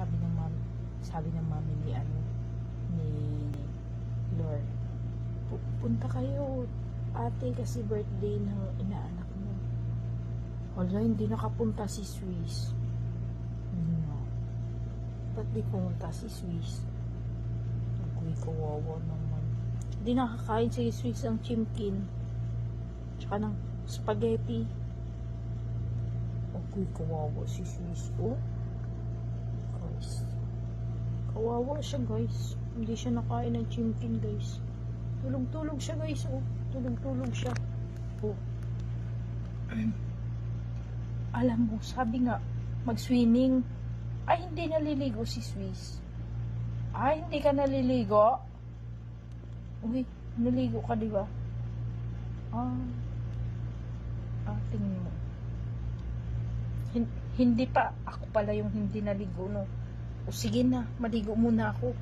sabi ng mami, sabi ng mami ni ano, ni Lord, "Pu- punta kayo, ate, kasi birthday ng inaanak mo. Wala, hindi nakapunta si Swiss. No. Ba't di pumunta si Swiss? Agoy, kawawa naman. Hindi nakakain si Swiss ng chimkin. Tsaka ng spaghetti. Agoy, kawawa si Swiss. Oh. Kawawa siya, guys. Hindi siya nakain ng chimkin, guys. Tulog-tulog siya, guys. Oh. Tulog-tulog siya. Oh. Alam mo, sabi nga, mag-swimming. Ay, hindi naliligo si Swiss. Ay, hindi ka naliligo? Uy, naligo ka, di ba? Ah. Ah, tingin mo. Hin- hindi pa. Ako pala yung hindi naligo, no? O sige na, maligo muna ako.